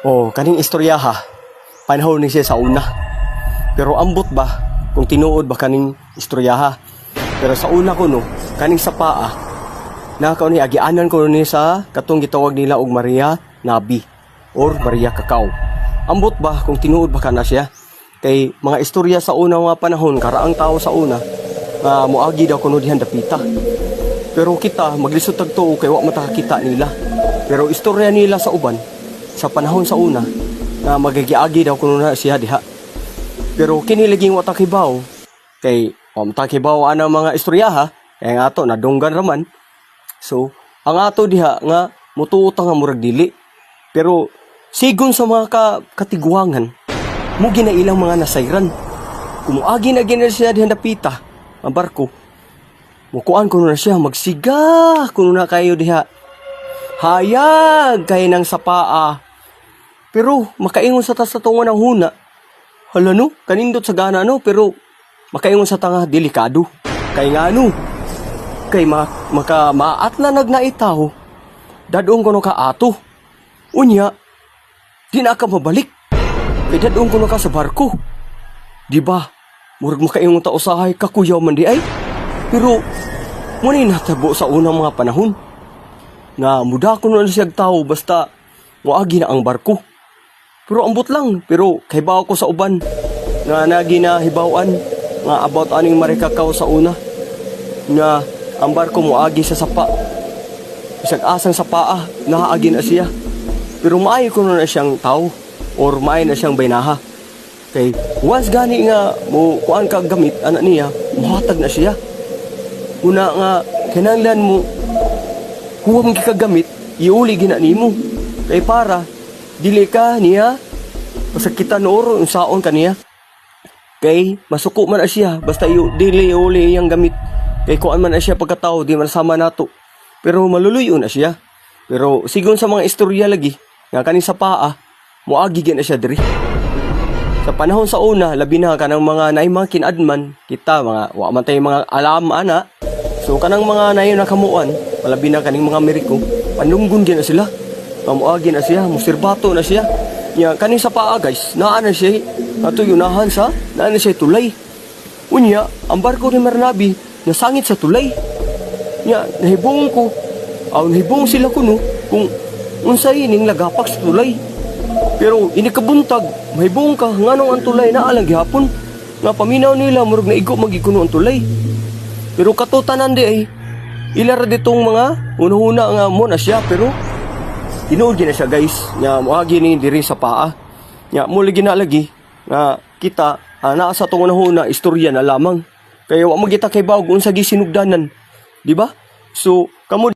O, kaning istorya ha, panahon ni siya sa una. Pero ambot ba, kung tinuod ba kaning istorya ha. Pero sa una ko no, kaning sa paa, nakaw ni agianan ko ni sa katong gitawag nila og Maria Nabi or Maria Kakao. Ambot ba kung tinuod ba ka na siya? Kay mga istorya sa una nga panahon, karaang tao sa una, nga moagi daw kuno dihan dapita. Pero kita, maglisod tag tuo kay wa matakakita nila. Pero istorya nila sa uban, sa panahon sa una, na magagiagi daw kuno na siya diha. Pero kiniliging wa takibaw, kay wa takibaw ana mga istorya ha, kay nga ato nadunggan raman. So, ang ato diha nga mutuota nga murag dili. Pero sigon sa mga ka, katiguangan, mo ginailang mga nasayran. Kumuagi na gina siya dihan dapita, ang barko. Mukuan ko na siya, magsiga kuno na kayo diha. Hayag kay nang sapaa. Pero makaingon sa tas tungo ng huna. Hala no, kanindot sa gana no, pero makaingon sa tanga delikado. Kay nga no, kay ma maka maat na nagnaitaw. Dadong ko ka ato. Unya, di na ka mabalik. Kay dadong ko ka sa barko. Di ba? Murag makaingon ta usahay kakuyaw man di ay. Pero muna natabo sa unang mga panahon. Nga muda ko na siya tao basta muagi na ang barko. Pero ambot lang, pero kay bawa ko sa uban. Nga nagi na hibawaan. Nga about aning marikakaw sa una. Nga ang barko mo agi sa sapa. Isang asang sa paa nahaagi na siya. Pero maayo ko na siyang tao or maayo na siyang baynaha. Kay once gani nga mo kuan ka gamit anak niya muhatag na siya. Una nga kinanglan mo huwag mo kagamit iuli gina nimo. Kay para dili ka niya. Masakita nooro unsaon ka niya. Kay masuko man siya basta iyo dili uli iyang gamit. Kay kuan man siya pagkatao di man sama nato. Pero maluluyo na siya. Pero sigon sa mga istorya lagi nga kaning sa paa gyud na siya diri. Sa panahon sa una labi na kanang mga naay mga kinadman. Kita mga wa man tay mga alam ana. So kanang mga naay nakamuan malabi na kaning mga Ameriko panunggun gyud na sila Mamuagi na siya, musirbato na siya. Nya kaning sa paa guys, naa na siya ato yunahan sa naa na siya tulay. Unya, ang barko ni Marnabi nasangit sa tulay. Nya nahibong ko. Aw nahibong sila kuno kung unsay ning lagapak sa tulay. Pero inikabuntag, mahibong ka nganong ang tulay na alang gihapon. Nga paminaw nila murag naigo magikuno ang tulay. Pero katutanan di ay ilara ditong mga una-una nga mo na siya pero tinuod gina siya guys nya moagi ni diri sa paa. Nya muli gina lagi nga kita ah, naa sa tungo na huna istorya na lamang. Kaya wa magita kay bawg unsa gi sinugdanan di ba? So kamo